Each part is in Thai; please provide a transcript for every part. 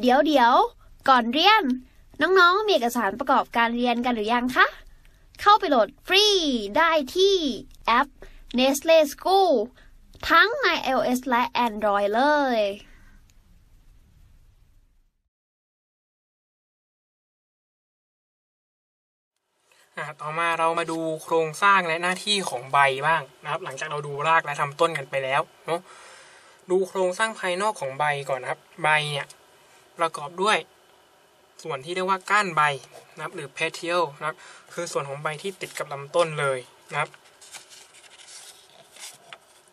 เดี๋ยวเดี๋ยวก่อนเรียน น้องๆ มีเอกสารประกอบการเรียนกันหรือยังคะ เข้าไปโหลดฟรีได้ที่แอป Nestle School ทั้งใน iOS และ Android เลยอ่าต่อมาเรามาดูโครงสร้างและหน้าที่ของใบบ้างนะครับ หลังจากเราดูรากและทำต้นกันไปแล้วเนาะดูโครงสร้างภายนอกของใบก่อนนะครับ ใบเนี่ย ประกอบด้วย ส่วนที่เรียกว่าก้านใบนะครับหรือ petiole นะครับ คือส่วนของใบที่ติดกับลำต้นเลยนะครับ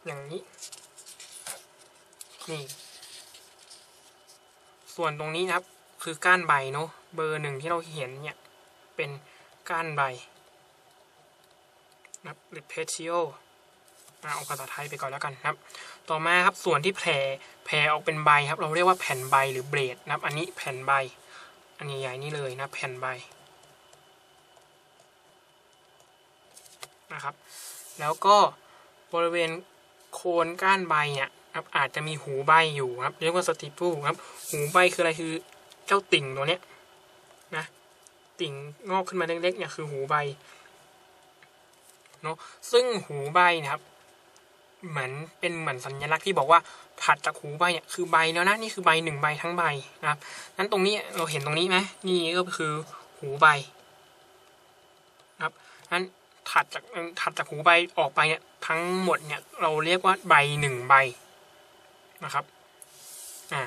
อย่างนี้ นี่ ส่วนตรงนี้นะครับคือก้านใบเนาะเบอร์หนึ่งที่เราเห็นเนี่ย เป็นก้านใบนะครับหรือ petiole เอาภาษาไทยไปก่อนแล้วกันครับ ต่อมาครับส่วนที่แผ่แผ่ออกเป็นใบครับ เราเรียกว่าแผ่นใบหรือเบรดนะครับ อันนี้แผ่นใบ อันใหญ่ๆนี่เลยนะแผ่นใบนะครับ แล้วก็บริเวณโคนก้านใบเนี่ยครับอาจจะมีหูใบอยู่ครับเรียกว่าสติปูครับ หูใบคืออะไรคือเจ้าติ่งตัวเนี้ยนะติ่งงอกขึ้นมาเล็กๆเนี่ยคือหูใบเนาะซึ่งหูใบนะครับ เหมือนเป็นเหมือนสัญลักษณ์ที่บอกว่าถัดจากหูใบเนี่ยคือใบแล้วนะนี่คือใบหนึ่งใบทั้งใบนะครับนั้นตรงนี้เราเห็นตรงนี้ไหมนี่ก็คือหูใบนะครับนั้นถัดจากถัดจากหูใบออกไปเนี่ยทั้งหมดเนี่ยเราเรียกว่าใบหนึ่งใบนะครับอ่า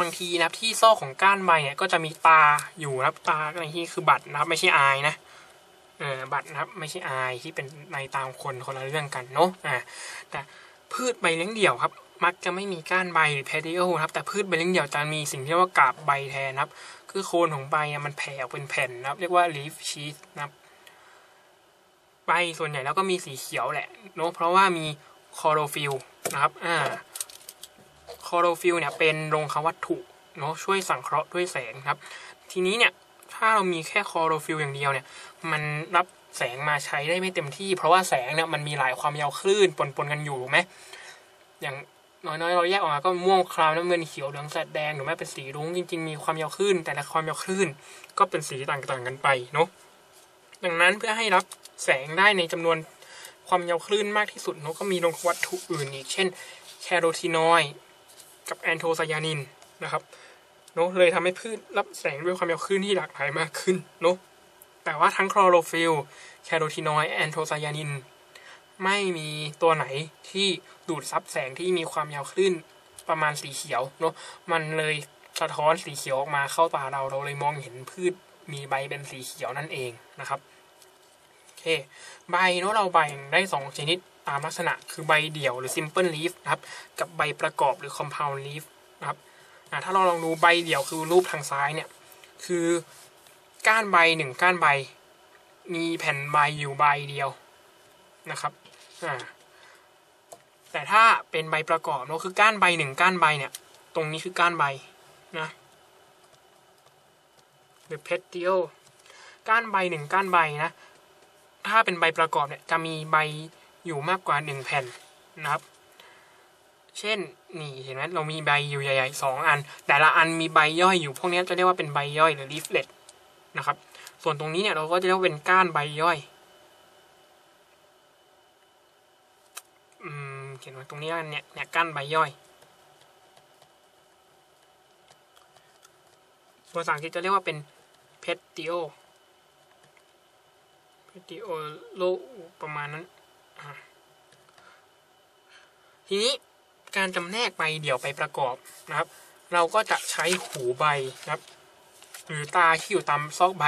บางทีนะครับที่ซอกของก้านใบเนี่ยก็จะมีตาอยู่นะครับตาในที่คือบัตรนะครับไม่ใช่อายนะ บัตรนะครับไม่ใช่อายที่เป็นในตามคนคนละเรื่องกันเนาะอ่าแต่พืชใบเลี้ยงเดี่ยวครับ มักจะไม่มีก้านใบหรือแพดิโอครับ แต่พืชใบเลี้ยงเดี่ยวจะมีสิ่งที่เรียกว่ากาบใบแทนครับ คือโคนของใบมันแผ่ออกเป็นแผ่นนะครับเรียกว่า leaf s h e e นะครับใบส่วนใหญ่แล้วก็มีสีเขียวแหละเนาะเพราะว่ามีคอโรฟิลนะครับอ่าคอโรฟิลเนี่ยเป็นโรงควัตถุเนาะช่วยสังเคราะห์ด้วยแสงครับ ทีนี้เนี่ยถ้าเรามีแค่คอโรฟิลอย่างเดียวเนี่ย มันรับแสงมาใช้ได้ไม่เต็มที่ เพราะว่าแสงเนี่ยมันมีหลายความยาวคลื่นปนๆกันอยู่ถูกไหมอย่างน้อยๆเราแยกออกมาก็ม่วงครามน้ำเงินเขียวเหลืองแสดแดงหรือไม่เป็นสีรุ้งจริงๆมีความยาวคลื่น แต่ละความยาวคลื่นก็เป็นสีต่างๆกันไปเนาะดังนั้นเพื่อให้รับแสงได้ในจำนวนความยาวคลื่นมากที่สุดเนาะก็มีโรงวัตถุอื่นอีก เช่นแคโรทีนอยด์กับแอนโทไซยานินนะครับเนาะเลยทำให้พืชรับแสงด้วยความยาวคลื่นที่หลากหลายมากขึ้นเนาะ แต่ว่าทั้งคลอโรฟิลแคโรทีนอยด์แอนโทไซยานิน ไม่มีตัวไหนที่ดูดซับแสงที่มีความยาวคลื่นประมาณสีเขียวเนาะมันเลยสะท้อนสีเขียวออกมาเข้าตาเราเราเลยมองเห็นพืชมีใบเป็นสีเขียวนั่นเองนะครับโอเคใบเนาะเราใบได้สองชนิดตามลักษณะคือใบเดี่ยวหรือ simple leaf นะครับ กับใบประกอบหรือ compound leaf นะครับถ้าเราลองดูใบเดี่ยวคือรูปทางซ้ายเนี่ย คือ ก้านใบหนึ่งก้านใบ มีแผ่นใบอยู่ใบเดียวนะครับแต่ถ้าเป็นใบประกอบเนาคือก้านใบหนึ่งก้านใบเนี่ย ตรงนี้คือก้านใบนะหรือ petiole ก้านใบหนึ่งก้านใบนะ ถ้าเป็นใบประกอบเนี่ยจะมีใบอยู่มากกว่าหนึ่งแผ่นนะครับ เช่นนี่เห็นไหมเรามีใบอยู่ใหญ่ๆสองอัน แต่ละอันมีใบย่อยอยู่ พวกนี้จะเรียกว่าเป็นใบย่อยหรือ leaflet นะครับ ส่วนตรงนี้เนี่ยเราก็จะเรียกว่าเป็นก้านใบย่อยอืมเขียนไว้ตรงนี้เนี่ยเนี่ยก้านใบย่อยภาษาอังกฤษจะเรียกว่าเป็น petiole petiole ประมาณนั้น ทีนี้การจำแนกใบเดี่ยวไปประกอบนะครับ เราก็จะใช้หูใบนะครับ หรือตาที่อยู่ตามซอกใบ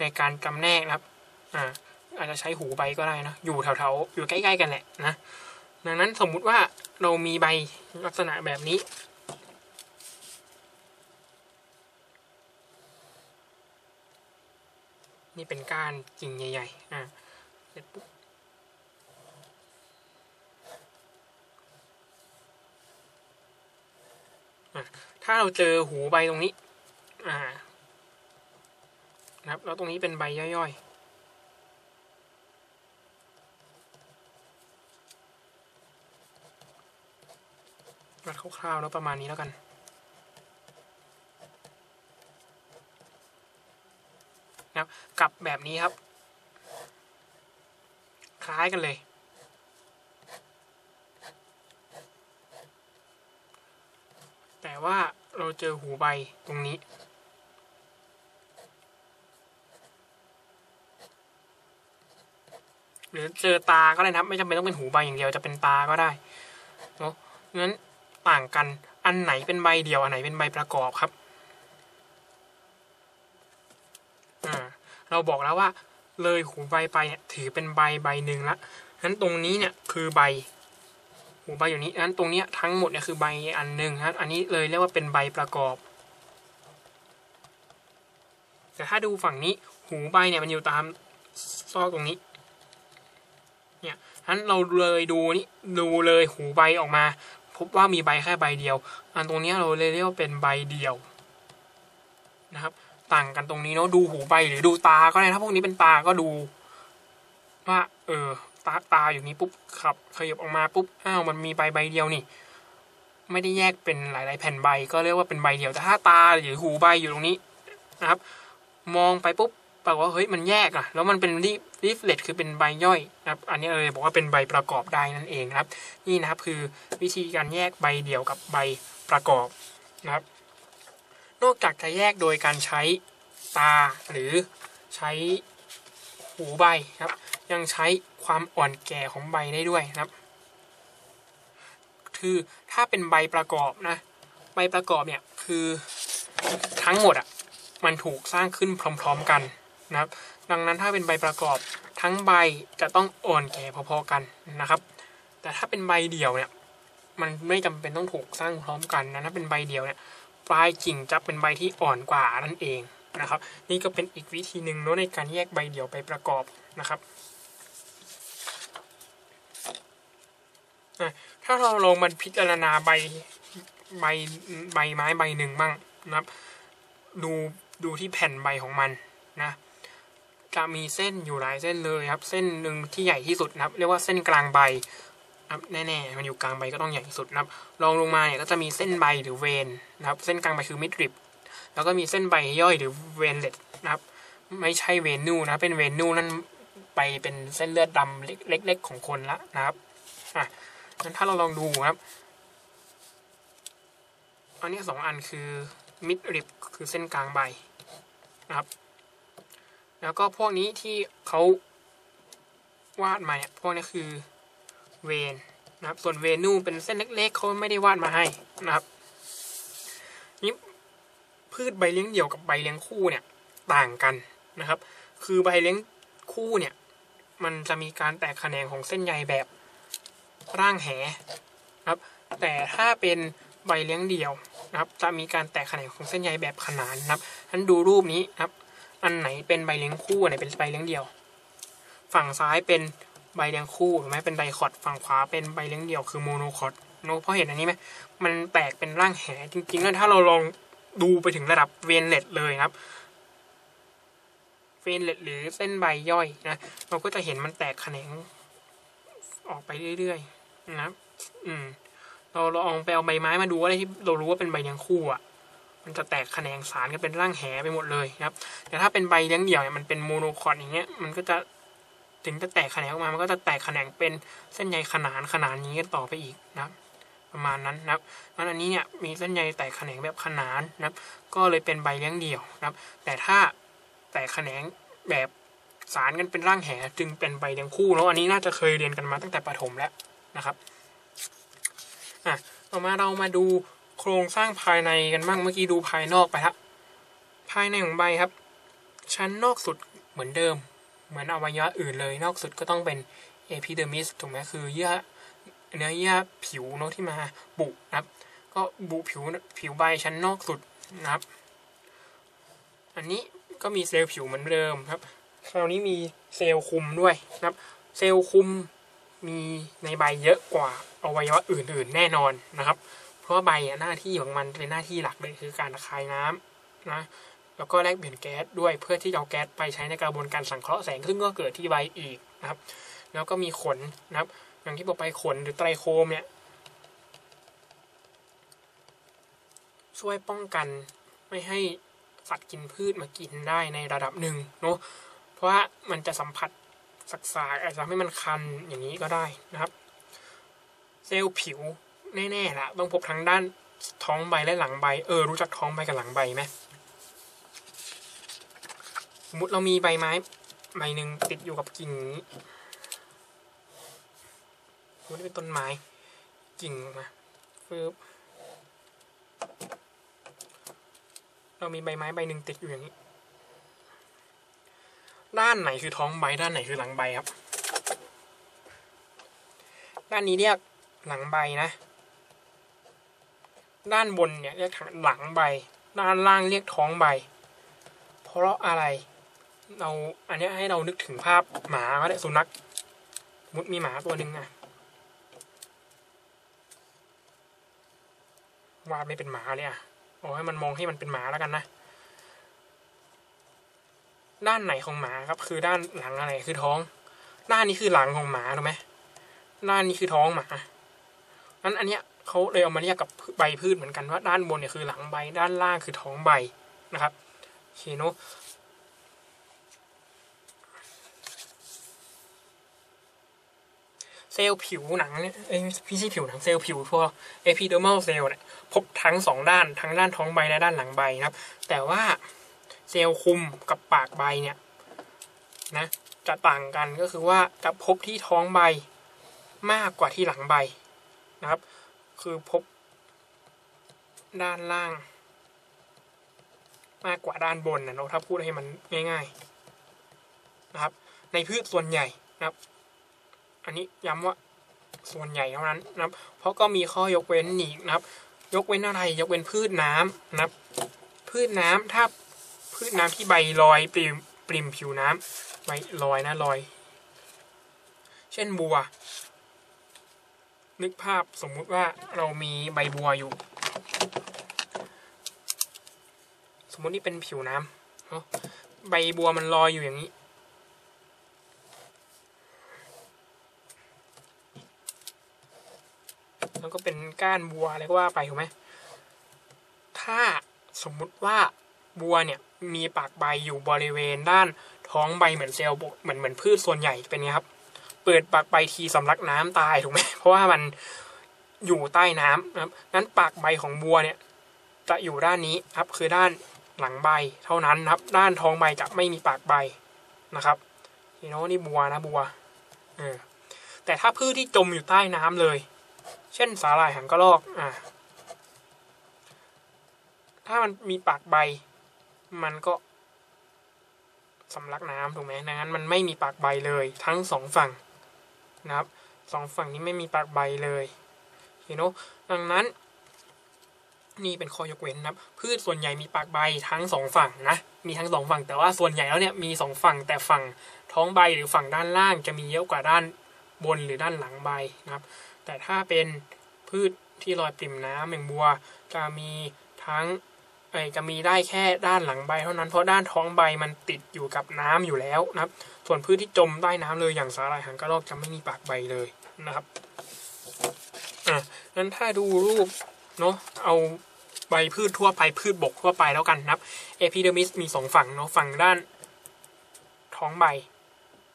ในการจำแนกนะครับอ่าอาจจะใช้หูใบก็ได้นะอยู่แถวๆอยู่ใกล้ๆกันแหละนะดังนั้นสมมุติว่าเรามีใบลักษณะแบบนี้ นี่เป็นก้านกิ่งใหญ่ๆอ่าเสร็จปุ๊บถ้าเราเจอหูใบตรงนี้ อ่า นะครับ แล้วตรงนี้เป็นใบย่อยๆวัดคร่าวๆแล้วประมาณนี้แล้วกันนะครับกับแบบนี้ครับ คล้ายกันเลย แต่ว่าเราเจอหูใบตรงนี้ หรือเจอตาก็ได้นะครับ ไม่จำเป็นต้องเป็นหูใบอย่างเดียวจะเป็นตาก็ได้เนาะงั้นต่างกันอันไหนเป็นใบเดียวอันไหนเป็นใบประกอบครับเราบอกแล้วว่า เลยหูใบไปเนี่ยถือเป็นใบใบหนึ่งละงั้นตรงนี้เนี่ยคือใบหูใบอยู่นี้งั้นตรงเนี้ยทั้งหมดเนี่ยคือใบอันหนึ่งครับอันนี้เลยเรียกว่าเป็นใบประกอบ แต่ถ้าดูฝั่งนี้หูใบเนี่ยมันอยู่ตามซอกตรงนี้ เนี่ยงั้นเราเลยดูนี่ดูเลยหูใบออกมา พบว่ามีใบแค่ใบเดียว อันตรงนี้เราเลยเรียกว่าเป็นใบเดียวนะครับ ต่างกันตรงนี้เนาะดูหูใบหรือดูตาก็ได้ถ้าพวกนี้เป็นตาก็ดูว่าเออตาตาอยู่นี้ปุ๊บขับขยับออกมาปุ๊บอ้าวมันมีใบใบเดียวนี่ ไม่ได้แยกเป็นหลาย ๆ แผ่นใบก็เรียกว่าเป็นใบเดียวแต่ถ้าตาหรือหูใบอยู่ตรงนี้นะครับ มองไปปุ๊บ ปรากฏว่าเฮ้ยมันแยกอะแล้วมันเป็นรีรีฟเลตคือเป็นใบย่อยนะครับ อันนี้เลยบอกว่าเป็นใบประกอบได้นั่นเองนะครับ นี่นะครับคือวิธีการแยกใบเดี่ยวกับใบประกอบนะครับ นอกจากจะแยกโดยการใช้ตาหรือใช้หูใบครับ ยังใช้ความอ่อนแก่ของใบได้ด้วยนะครับ คือถ้าเป็นใบประกอบนะใบประกอบเนี่ยคือทั้งหมดอะมันถูกสร้างขึ้นพร้อม ๆกัน นะครับ ดังนั้นถ้าเป็นใบประกอบทั้งใบจะต้องอ่อนแก่พอๆกันนะครับ แต่ถ้าเป็นใบเดี่ยวเนี่ยมันไม่จำเป็นต้องถูกสร้างพร้อมกันนะถ้าเป็นใบเดียวเนี่ยปลายกิ่งจะเป็นใบที่อ่อนกว่านั่นเองนะครับ นี่ก็เป็นอีกวิธีหนึ่งเนาะในการแยกใบเดี่ยวไปประกอบนะครับถ้าเราลองมาพิจารณาใบใบใบไม้ใบหนึ่งบ้างนะครับ ดูดูที่แผ่นใบของมันนะ จะมีเส้นอยู่หลายเส้นเลยครับ เส้นหนึ่งที่ใหญ่ที่สุดนะครับ เรียกว่าเส้นกลางใบครับแน่ๆ มันอยู่กลางใบก็ต้องใหญ่ที่สุดนะครับรองลงมาเนี่ยก็จะมีเส้นใบหรือเวนนะครับ เส้นกลางใบคือมิดริบแล้วก็มีเส้นใบย่อยหรือเวนเลตนะครับ ไม่ใช่เวนูนะเป็นเวนูนั่นไปเป็นเส้นเลือดดำเล็ก ๆ ของคนละนะครับอะงั้นถ้าเราลองดูครับอันนี้สองอันคือมิดริบคือเส้นกลางใบนะครับ แล้วก็พวกนี้ที่เขาวาดมาเนี่ยพวกนี้คือเวนนะครับส่วนเวนูเป็นเส้นเล็กๆเขาไม่ได้วาดมาให้นะครับนี่พืชใบเลี้ยงเดี่ยวกับใบเลี้ยงคู่เนี่ยต่างกันนะครับ คือใบเลี้ยงคู่เนี่ย มันจะมีการแตกแขนงของเส้นใยแบบร่างแหนะครับ แต่ถ้าเป็นใบเลี้ยงเดี่ยวนะครับ จะมีการแตกแขนงของเส้นใยแบบขนานนะครับท่านดูรูปนี้นะครับ อันไหนเป็นใบเลี้ยงคู่อันไหนเป็นใบเลี้ยงเดี่ยว ฝั่งซ้ายเป็นใบเลี้ยงคู่ถูกไหมเป็นไดคอตฝั่งขวาเป็นใบเลี้ยงเดี่ยวคือโมโนคอตโนเพราะเห็นอันนี้ไหมมันแตกเป็นร่างแหจริงๆแล้วถ้าเราลองดูไปถึงระดับเวนเลตเลยครับเวนเลตหรือเส้นใบย่อยนะเราก็จะเห็นมันแตกแขนงออกไปเรื่อยๆนะอืมเราลองไปเอาใบไม้มาดูอะไรที่เรารู้ว่าเป็นใบเลี้ยงคู่อะ มันจะแตกแขนงสารกันเป็นร่างแหไปหมดเลยนะครับ แต่ถ้าเป็นใบเลี้ยงเดี่ยวเนี่ยมันเป็นโมโนคอตอย่างเงี้ยมันก็จะถึงจะแตกแขนงออกมา มันก็จะแตกแขนงเป็นเส้นใยขนานขนานนี้กันต่อไปอีกนะครับ ประมาณนั้นนะครับงั้นอันนี้เนี่ยมีเส้นใยแตกแขนงแบบขนานนะครับ ก็เลยเป็นใบเลี้ยงเดี่ยวนะครับ แต่ถ้าแตกแขนงแบบสารกันเป็นร่างแหจึงเป็นใบเลี้ยงคู่แล้วอันนี้น่าจะเคยเรียนกันมาตั้งแต่ประถมแล้วนะครับอะต่อมาเรามาดู โครงสร้างภายในกันบ้างเมื่อกี้ดูภายนอกไปละภายในของใบครับ ชั้นนอกสุดเหมือนเดิม เหมือนอวัยวะอื่นเลย นอกสุดก็ต้องเป็นเอพิเดอร์มิสถูกไหมคือเยื่อเนื้อเยื่อผิวเนาะที่มาบุนะครับ ก็บุผิวผิวใบชั้นนอกสุดนะครับ อันนี้ก็มีเซลล์ผิวเหมือนเดิมครับ คราวนี้มีเซลล์คุมด้วยนะครับ เซลล์คุมมีในใบเยอะกว่าอวัยวะอื่น ๆ แน่นอนนะครับ เพราะใบหน้าที่ของมันเป็นหน้าที่หลักเลยคือการระคายน้ำนะแล้วก็แลกเปลี่ยนแก๊สด้วยเพื่อที่เอาแก๊สไปใช้ในกระบวนการสังเคราะห์แสงซึ่งก็เกิดที่ใบอีกนะครับ แล้วก็มีขนนะครับ อย่างที่บอกไปขนหรือไตรโคมเนี่ยช่วยป้องกันไม่ให้สัตว์กินพืชมากินได้ในระดับหนึ่งเนาะเพราะว่ามันจะสัมผัสสักสายอาจจะทำให้มันคันอย่างนี้ก็ได้นะครับ เซลล์ผิว แน่ๆละต้องพบทั้งด้านท้องใบและหลังใบ เออ รู้จักท้องใบกับหลังใบไหมสมมติเรามีใบไม้ใบหนึ่งติดอยู่กับกิ่งนี้สมมติเป็นต้นไม้กิ่งมาฟืบเรามีใบไม้ใบหนึ่งติดอยู่อย่างนี้ ด้านไหนคือท้องใบด้านไหนคือหลังใบครับ ด้านนี้เรียกหลังใบนะ ด้านบนเนี่ยเรียกหลังใบ ด้านล่างเรียกท้องใบ เพราะอะไร เราอันนี้ให้เรานึกถึงภาพหมาก็ได้สุนัขมุดมีหมาตัวหนึ่งอะวาดไม่เป็นหมาเลยอะเอาให้มันมองให้มันเป็นหมาแล้วกันนะ ด้านไหนของหมาครับ คือด้านหลังอะไรคือท้อง ด้านนี้คือหลังของหมาถูกไหมด้านนี้คือท้องหมานั้นอันเนี้ย เขาเลยเอามาเรียกกับใบพืชเหมือนกันว่าด้านบนเนี่ยคือหลังใบด้านล่างคือท้องใบนะครับโอเคเนาะเซลล์ผิวหนังเนี่ยเอ้ยพี่ใช่ผิวหนังเซลล์ผิวพวกเอพิเดอร์มัลเซลล์เนี่ยพบทั้งสองด้านทั้งด้านท้องใบและด้านหลังใบนะครับ แต่ว่าเซลล์คุมกับปากใบเนี่ยนะจะต่างกันก็คือว่าจะพบที่ท้องใบมากกว่าที่หลังใบนะครับ คือพบด้านล่าง มากกว่าด้านบนนะเนาะถ้าพูดให้มันง่าย ๆนะครับ ในพืชส่วนใหญ่นะครับ อันนี้ย้ำว่าส่วนใหญ่เท่านั้นนะครับ เพราะก็มีข้อยกเว้นอีกนะครับ ยกเว้นอะไร ยกเว้นพืชน้ำนะครับ พืชน้ำถ้าพืชน้ำที่ใบลอยปริมปริมผิวน้ำใบลอยนะลอย เช่นบัว นึกภาพสมมุติว่าเรามีใบบัวอยู่ สมมุตินี่เป็นผิวน้ำเนาะใบบัวมันลอยอยู่อย่างนี้ แล้วก็เป็นก้านบัวอะไรก็ว่าไปถูกไหม ถ้าสมมุติว่าบัวเนี่ยมีปากใบอยู่บริเวณด้านท้องใบเหมือนเซลล์เหมือนเหมือนพืชส่วนใหญ่เป็นไงครับ เปิดปากใบทีสำลักน้ำตายถูกไหมเพราะว่ามันอยู่ใต้น้ำนะครับนั้นปากใบของบัวเนี่ยจะอยู่ด้านนี้ครับคือด้านหลังใบเท่านั้นครับ ด้านท้องใบจะไม่มีปากใบนะครับนี่เนาะนี่บัวนะบัวเออแต่ถ้าพืชที่จมอยู่ใต้น้ำเลย เช่นสาหร่ายหางกระรอกอ่าถ้ามันมีปากใบ มันก็สำลักน้ำถูกไหมดังนั้นมันไม่มีปากใบเลยทั้งสองฝั่ง นะครับสองฝั่งนี้ไม่มีปากใบเลยเห็นไหมดังนั้น นี่เป็นข้อยกเว้นนะครับพืชส่วนใหญ่มีปากใบทั้งสองฝั่งนะมีทั้งสองฝั่งแต่ว่าส่วนใหญ่แล้วเนี่ยมีสองฝั่งแต่ฝั่งท้องใบหรือฝั่งด้านล่างจะมีเยอะกว่าด้านบนหรือด้านหลังใบนะครับ แต่ถ้าเป็นพืชที่ลอยปริ่มน้ำอย่างบัวจะมีทั้ง จะมีได้แค่ด้านหลังใบเท่านั้น เพราะด้านท้องใบมันติดอยู่กับน้ำอยู่แล้วนะครับ ส่วนพืชที่จมใต้น้ำเลยอย่างสาหร่ายหางกระรอกจะไม่มีปากใบเลยนะครับอะนั้นถ้าดูรูปเนาะเอาใบพืชทั่วไปพืชบกทั่วไปแล้วกันนะครับเอพิเดอร์มิสมีสองฝั่งเนาะฝั่งด้านท้องใบ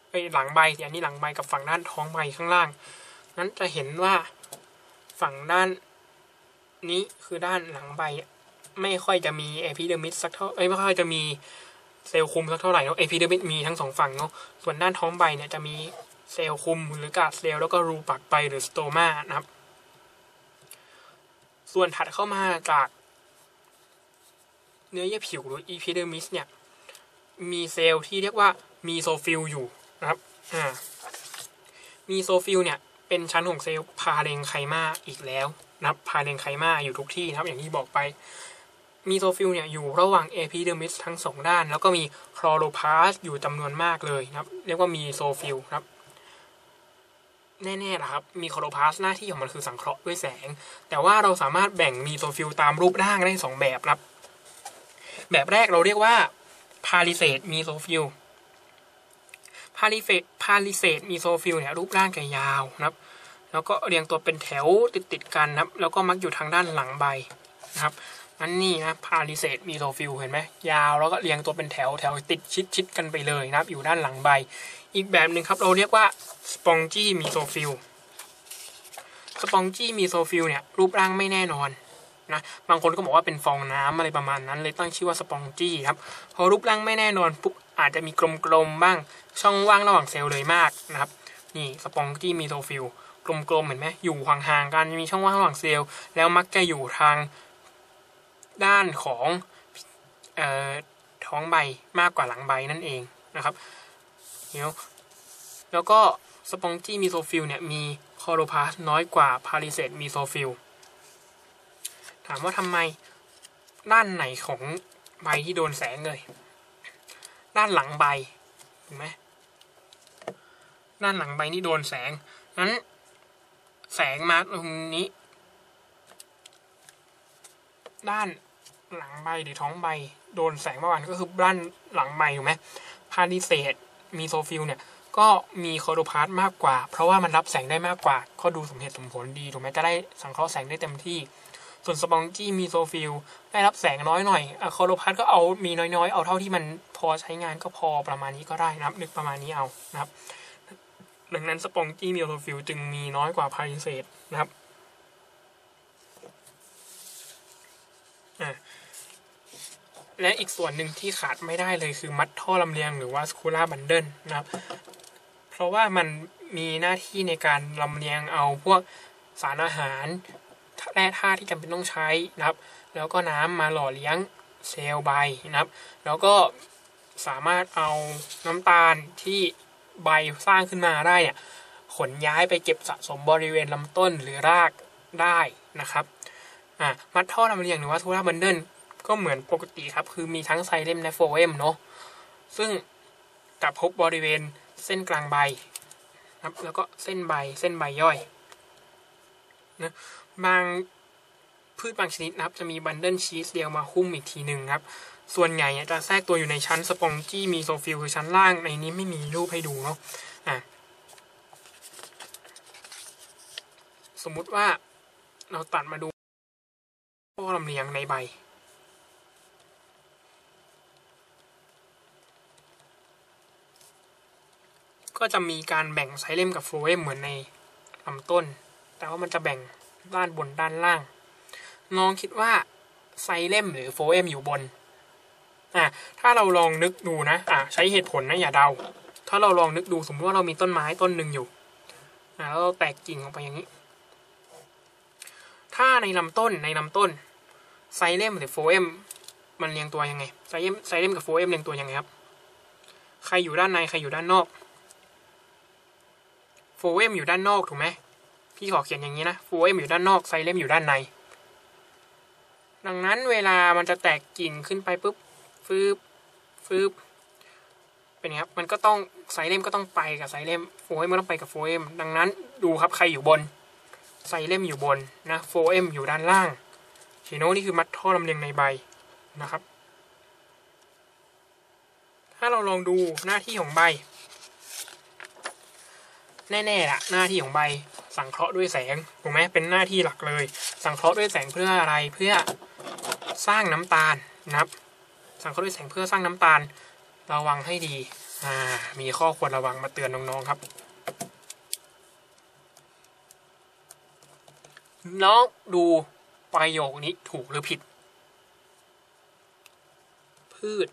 ไอหลังใบแต่อันนี้หลังใบกับฝั่งด้านท้องใบข้างล่าง นั้นจะเห็นว่าฝั่งด้านนี้คือด้านหลังใบ ไม่ค่อยจะมีเอพิเดอร์มิสสักเท่าเอ้ยไม่ค่อยจะมีเซลล์คุมสักเท่าไหร่เนาะเอพิเดอร์มิสมีทั้งสองฝั่งเนาะส่วนด้านท้องใบเนี่ยจะมีเซลล์คุมหรือกาดเซลล์แล้วก็รูปากใบหรือสโตมานะครับ ส่วนถัดเข้ามาจาก เนื้อเยื่อผิวหรืออีพิเดอร์มิสเนี่ย มีเซลล์ที่เรียกว่ามีโซฟิลอยู่นะครับอ่ามีโซฟิลเนี่ย เป็นชั้นของเซลล์พาเรงไคมาอีกแล้วนะครับพาเรงไคมาอยู่ทุกที่นะครับอย่างที่บอกไป มีโซฟิลเนี่ยอยู่ระหว่างเอพิเดอร์มิสทั้งสองด้าน แล้วก็มีคลอโรพาสอยู่จำนวนมากเลยนะครับ เรียกว่ามีโซฟิลครับแน่ๆนะครับ มีคลอโรพาสหน้าที่ของมันคือสังเคราะห์ด้วยแสง แต่ว่าเราสามารถแบ่งมีโซฟิลตามรูปร่างได้สองแบบครับ แบบแรกเราเรียกว่าพาลิเซตมีโซฟิลพาลิเฟตพาลิเซตมีโซฟิลเนี่ยรูปร่างจะยาวนะครับ แล้วก็เรียงตัวเป็นแถวติดๆกันนะครับ แล้วก็มักอยู่ทางด้านหลังใบนะครับ อันนี้นะพาริเซตมีโซฟิลเห็นไหมยาวแล้วก็เรียงตัวเป็นแถวแถวติดชิดชิดกันไปเลยนะครับ อยู่ด้านหลังใบ อีกแบบหนึ่งครับเราเรียกว่าสปองจี้มีโซฟิลสปองจี้มีโซฟิลเนี่ยรูปร่างไม่แน่นอนนะบางคนก็บอกว่าเป็นฟองน้ำอะไรประมาณนั้น เลยตั้งชื่อว่าสปองจี้ครับพอรูปร่างไม่แน่นอนปุ๊บอาจจะมีกลมๆบ้างช่องว่างระหว่างเซลล์เลยมากนะครับนี่สปองจี้มีโซฟิลกลมๆเห็นไหมอยู่ห่างๆกันมีช่องว่างระหว่างเซลล์แล้วมักจะอยู่ทาง ด้านของออท้องใบมากกว่าหลังใบนั่นเองนะครับเดี๋ยวแล้วก็สปองจี้มีโซฟิลเนี่ยมีคอโรพาสน้อยกว่าพาริเซตมีโซฟิลถามว่าทำไมด้านไหนของใบที่โดนแสงเลย ด้านหลังใบเห็นไหมด้านหลังใบนี่โดนแสงนั้นแสงมาตรงนี้ ด้านหลังใบหรือท้องใบ โดนแสงเมื่อวานก็คือด้านหลังใบถูกไหมพาริเซตมีโซฟิลเนี่ยก็มีคอโดพาร์ตมากกว่า เพราะว่ามันรับแสงได้มากกว่า ก็ดูสมเหตุสมผลดีถูกไหมจะได้สังเคราะห์แสงได้เต็มที่ ส่วนสปองจี้มีโซฟิลได้รับแสงน้อยหน่อยคอโดพาร์ตก็เอามีน้อยๆ เอาเท่าที่มันพอใช้งานก็พอประมาณนี้ก็ได้นะครับ นึกประมาณนี้เอานะครับ ดังนั้นสปองจี้มีโซฟิลจึงมีน้อยกว่าพาริเซตนะครับ อ่าและอีกส่วนหนึ่งที่ขาดไม่ได้เลยคือมัดท่อลำเลียงหรือว่าสคูล่าบันเดิลนะครับ เพราะว่ามันมีหน้าที่ในการลำเลียงเอาพวกสารอาหารแร่ธาตุที่จำเป็นต้องใช้นะครับ แล้วก็น้ำมาหล่อเลี้ยงเซลล์ใบนะครับ แล้วก็สามารถเอาน้ำตาลที่ใบสร้างขึ้นมาได้เนี่ยขนย้ายไปเก็บสะสมบริเวณลำต้นหรือรากได้นะครับ อะมัดท่อลำเลียงหรือว่าทูราบันเดิลก็เหมือนปกติครับ คือมีทั้งไซเลมและโฟเอมเนาะซึ่งจะพบบริเวณเส้นกลางใบครับแล้วก็เส้นใบเส้นใบย่อยนะบางพืชบางชนิดนะครับ จะมีบันเดิลชีสเดียวมาหุ้มอีกทีหนึ่งครับ ส่วนใหญ่จะแทรกตัวอยู่ในชั้นสปองจี้มีโซฟิลคือชั้นล่างในนี้ไม่มีรูปให้ดูเนาะอะสมมุติว่าเราตัดมาดู ข้อลำเลียงในใบก็จะมีการแบ่งไซเลมกับโฟเอมเหมือนในลำต้น แต่ว่ามันจะแบ่งด้านบนด้านล่าง น้องคิดว่าไซเลมหรือโฟเอมอยู่บน อะ ถ้าเราลองนึกดูนะ อะ ใช้เหตุผลนะอย่าเดา ถ้าเราลองนึกดูสมมติว่าเรามีต้นไม้ต้นหนึ่งอยู่ อะแล้วเราแตกกิ่งออกไปอย่างนี้ ถ้าในลำต้นในลำต้นไซเลมหรือโฟเอมมันเรียงตัวยังไงไซเลมไซเลมกับโฟเอมเรียงตัวยังไงครับ ใครอยู่ด้านในใครอยู่ด้านนอกโฟเอมอยู่ด้านนอกถูกไหมพี่ขอเขียนอย่างนี้นะโฟเอมอยู่ด้านนอกไซเลมอยู่ด้านใน ดังนั้นเวลามันจะแตกกิ่งขึ้นไปปุ๊บฟืบฟืบเป็นไงครับมันก็ต้องไซเลมก็ต้องไปกับไซเลมโฟเอมก็ต้องไปกับโฟเอมดังนั้นดูครับใครอยู่บน ไซเลมอยู่บนนะโฟเอมอยู่ด้านล่างเขียนว่านี่คือมัดท่อลำเลียงในใบนะครับ ถ้าเราลองดูหน้าที่ของใบ แน่ๆล่ะหน้าที่ของใบสังเคราะห์ด้วยแสงถูกไหมเป็นหน้าที่หลักเลย สังเคราะห์ด้วยแสงเพื่ออะไรเพื่อสร้างน้ำตาลนะครับ สังเคราะห์ด้วยแสงเพื่อสร้างน้ำตาล ระวังให้ดีมีข้อควรระวังมาเตือนน้องๆครับ น้องดูประโยคนี้ถูกหรือผิด พืช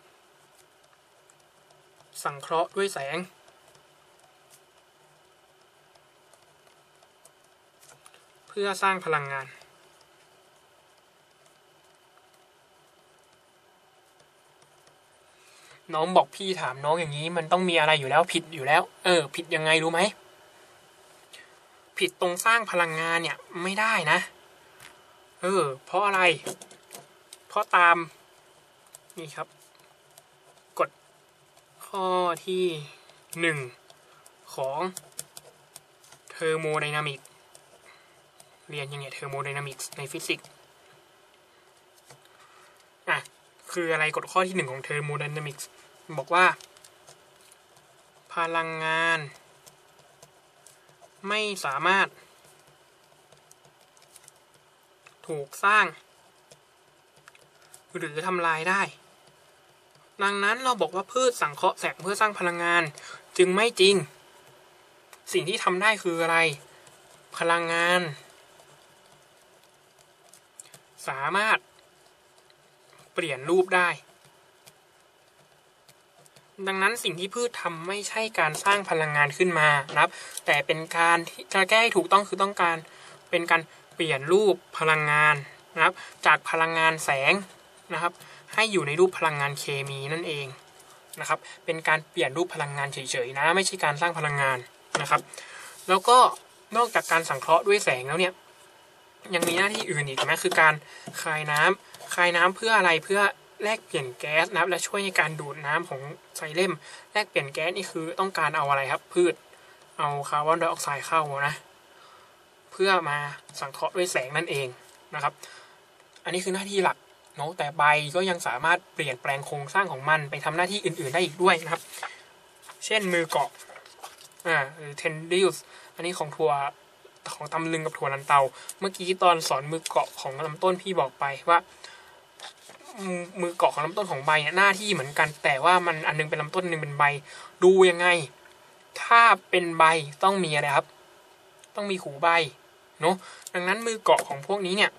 สังเคราะห์ด้วยแสง เพื่อสร้างพลังงาน น้องบอกพี่ถามน้องอย่างนี้ มันต้องมีอะไรอยู่แล้วผิดอยู่แล้ว เออ ผิดยังไงรู้ไหม ผิดตรงสร้างพลังงานเนี่ยไม่ได้นะ เออ เพราะอะไร เพราะตาม นี่ครับ กฎข้อที่หนึ่งของเทอร์โมไดนามิกเรียนยังไงเทอร์โมไดนามิกในฟิสิกส์อะ คืออะไรกฎข้อที่หนึ่งของเทอร์โมไดนามิกบอกว่า พลังงาน ไม่สามารถ ถูกสร้าง หรือทำลายได้ ดังนั้นเราบอกว่าพืชสังเคราะห์แสงเพื่อสร้างพลังงาน จึงไม่จริง สิ่งที่ทำได้คืออะไร พลังงาน สามารถเปลี่ยนรูปได้ ดังนั้นสิ่งที่พืชทำไม่ใช่การสร้างพลังงานขึ้นมานะครับ แต่เป็นการที่จะแก้ให้ถูกต้องคือต้องการเป็นการเปลี่ยนรูปพลังงานนะครับ จากพลังงานแสงนะครับ ให้อยู่ในรูปพลังงานเคมีนั่นเองนะครับ เป็นการเปลี่ยนรูปพลังงานเฉยๆนะ ไม่ใช่การสร้างพลังงานนะครับ แล้วก็นอกจากการสังเคราะห์ด้วยแสงแล้วเนี่ยยังมีหน้าที่อื่นอีกนะคือการคายน้ำคายน้ำเพื่ออะไรเพื่อ แลกเปลี่ยนแก๊สนะครับและช่วยในการดูดน้ำของไซเลมแลกเปลี่ยนแก๊สนี่คือต้องการเอาอะไรครับ พืชเอาคาร์บอนไดออกไซด์เข้านะ เพื่อมาสังเคราะห์ด้วยแสงนั่นเองนะครับ อันนี้คือหน้าที่หลักเนาะแต่ใบก็ยังสามารถเปลี่ยนแปลงโครงสร้างของมันไปทำหน้าที่อื่น ๆ ได้อีกด้วยนะครับ เช่นมือเกาะอ่าหรือ tendrils อันนี้ของถั่วของตำลึงกับถั่วลันเตา เมื่อกี้ตอนสอนมือเกาะของลำต้นพี่บอกไปว่า มือมือเกาะของลำต้นของใบเนี่ยหน้าที่เหมือนกัน แต่ว่ามันอันนึงเป็นลำต้นอันนึงเป็นใบ ดูยังไง ถ้าเป็นใบต้องมีอะไรครับ ต้องมีหูใบเนาะดังนั้นมือเกาะของพวกนี้เนี่ย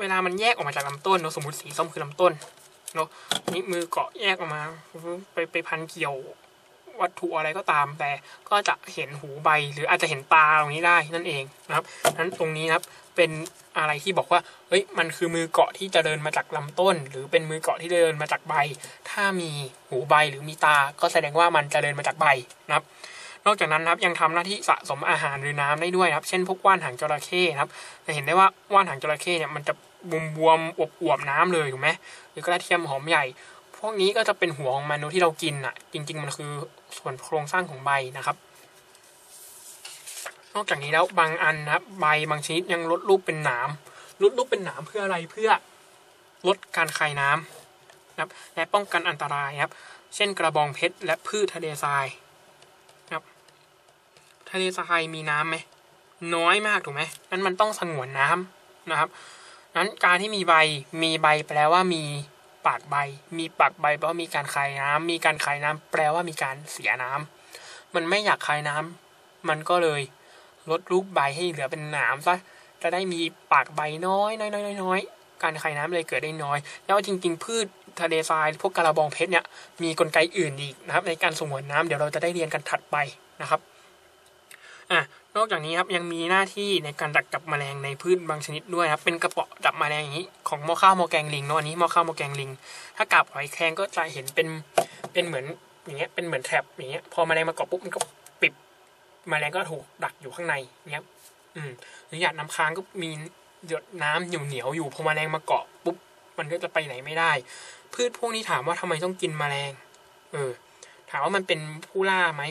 เวลามันแยกออกมาจากลำต้นเนาะสมมติสีส้มคือลำต้นเนาะนี่มือเกาะแยกออกมาไปไปพันเกี่ยว วัตถุอะไรก็ตาม แต่ก็จะเห็นหูใบหรืออาจจะเห็นตาตรงนี้ได้นั่นเองนะครับนั้นตรงนี้นะครับเป็นอะไรที่บอกว่าเฮ้ยมันคือมือเกาะที่จะเดินมาจากลำต้น หรือเป็นมือเกาะที่เดินมาจากใบ ถ้ามีหูใบหรือมีตา ก็แสดงว่ามันจะเดินมาจากใบนะครับ นอกจากนั้นนะครับยังทำหน้าที่สะสมอาหารหรือน้ำได้ด้วยครับ เช่นพวกว่านหางจระเข้นะครับจะเห็นได้ว่าว่านหางจระเข้เนี่ยมันจะบวมบวมอวบอวบๆน้ำเลยถูกไหมหรือกระเทียมหอมใหญ่ พวกนี้ก็จะเป็นหัวของมันที่เรากินอะ จริง ๆ มันคือ ส่วนโครงสร้างของใบนะครับ นอกจากนี้แล้วบางอันนะครับ ใบบางชนิดยังลดรูปเป็นหนามลดรูปเป็นหนามเพื่ออะไรเพื่อลดการคายน้ำนะครับและป้องกันอันตรายครับ เช่นกระบองเพชรและพืชทะเลทรายนะครับ ทะเลทรายมีน้ำไหมน้อยมากถูกไหมนั้นมันต้องสงวนน้ำนะครับนั้นการที่มีใบมีใบแปลว่ามี ปากใบ มีปากใบแปลว่ามีการคายน้ำมีการคายน้ำแปลว่ามีการเสียน้ำมันไม่อยากคายน้ำมันก็เลยลดรูปใบให้เหลือเป็นหนามซะจะได้มีปากใบน้อยน้อยน้อยน้อยการคายน้ำเลยเกิดได้น้อย แล้วจริง ๆ พืชทะเลทรายพวกกระบองเพชรเนี่ยมีกลไกอื่นอีกนะครับ ในการสงวนน้ำเดี๋ยวเราจะได้เรียนกันถัดไปนะครับ อะนอกจากนี้ครับยังมีหน้าที่ในการดักจับแมลงในพืชบางชนิดด้วยครับเป็นกระเป๋อจับแมลงอย่างนี้ของหม้อข้าวหม้อแกงลิงเนาะอันนี้หม้อข้าวหม้อแกงลิง ถ้ากับหอยแครงก็จะเห็นเป็นเป็นเหมือนอย่างเงี้ยเป็นเหมือนแถบอย่างเงี้ยพอแมลงมาเกาะปุ๊บมันก็ปิดแมลงก็ถูกดักอยู่ข้างในเงี้ยอืมหรือหยาดน้ำค้างก็มีหยดน้ำเหนียวเหนียวๆอยู่พอแมลงมาเกาะปุ๊บมันก็จะไปไหนไม่ได้ พืชพวกนี้ถามว่าทำไมต้องกินแมลง เออ ถามว่ามันเป็นผู้ล่าไหม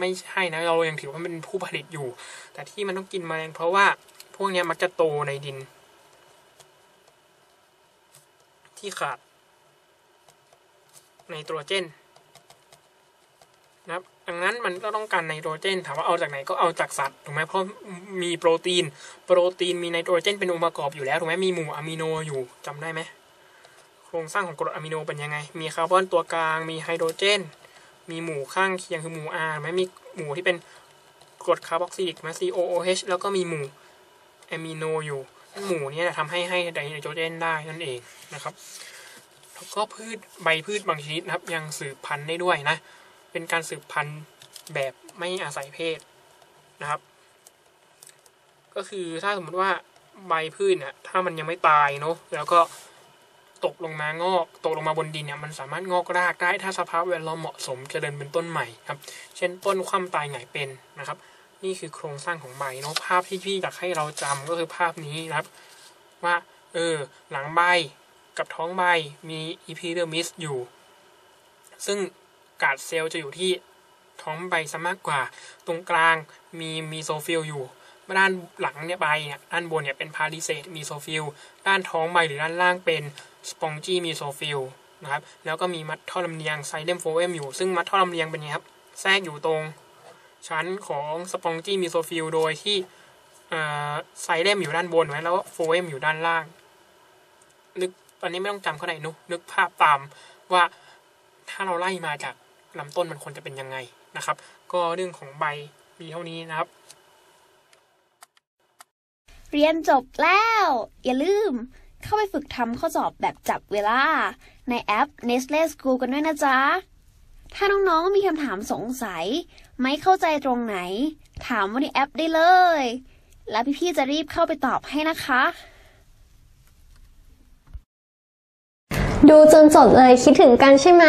ไม่ใช่นะเรายังถือว่ามันเป็นผู้ผลิตอยู่ แต่ที่มันต้องกินแมลงเพราะว่าพวกนี้มักจะโตในดิน ที่ขาดไนโตรเจนนะครับดังนั้นมันก็ต้องการไนโตรเจนถามว่าเอาจากไหนก็เอาจากสัตว์ถูกไหมเพราะมีโปรตีน โปรตีนมีไนโตรเจนเป็นองค์ประกอบอยู่แล้วถูกไหมมีหมู่อะมิโนอยู่จำได้ไหมโครงสร้างของกรดอะมิโนเป็นยังไง มีคาร์บอนตัวกลาง มีไฮโดรเจน มีหมู่ข้างเคียงคือหมู่ R ไหมมีหมู่ที่เป็นกรดคาร์บอกซิลิกไหม COOH แล้วก็มีหมู่อะมิโนอยู่ หมู่นี้ทำให้ให้ไดโนโตรเจนได้นั่นเองนะครับแล้วก็พืชใบพืชบางชนิดนะครับ ยังสืบพันธุ์ได้ด้วยนะ เป็นการสืบพันธุ์แบบไม่อาศัยเพศนะครับ ก็คือถ้าสมมติว่าใบพืชเนี่ยถ้ามันยังไม่ตายเนาะแล้วก็ ตกลงมางอก ตกลงมาบนดินเนี่ยมันสามารถงอกรากได้ถ้าสภาพแวดล้อมเหมาะสมจะเดินเป็นต้นใหม่ครับ เช่นต้นคว่ำตายหงายเป็นนะครับ นี่คือโครงสร้างของใบเนาะภาพที่พี่อยากให้เราจำก็คือภาพนี้นะครับ ว่าเออหลังใบกับท้องใบมีอีพิเดอร์มิสอยู่ ซึ่งกาดเซลล์จะอยู่ที่ท้องใบซะมากกว่า ตรงกลางมีมีโซฟิลอยู่ด้านหลังเนี่ยใบเนี่ยด้านบนเนี่ยเป็นพาริเซตมีโซฟิลด้านท้องใบหรือด้านล่างเป็น สปองจี้มีโซฟิลนะครับ แล้วก็มีมัดท่อลำเลียงไซเลมโฟเอมอยู่ ซึ่งมัดท่อลำเลียงเป็นไงครับ แทรกอยู่ตรงชั้นของสปองจี้มีโซฟิลโดยที่ไซเลมอยู่ด้านบนไว้แล้วโฟเอมอยู่ด้านล่าง นึกตอนนี้ไม่ต้องจำก็ได้นุนึกภาพตามว่าถ้าเราไล่มาจากลำต้นมันควรจะเป็นยังไงนะครับ ก็เรื่องของใบมีเท่านี้นะครับ เรียนจบแล้ว อย่าลืม เข้าไปฝึกทำข้อสอบแบบจับเวลา ในแอป Nestle School กันด้วยนะจ๊ะ ถ้าน้องๆมีคำถามสงสัย ไม่เข้าใจตรงไหน ถามว่าในแอปได้เลย แล้วพี่ๆจะรีบเข้าไปตอบให้นะคะ ดูจนจบเลยคิดถึงกันใช่ไหม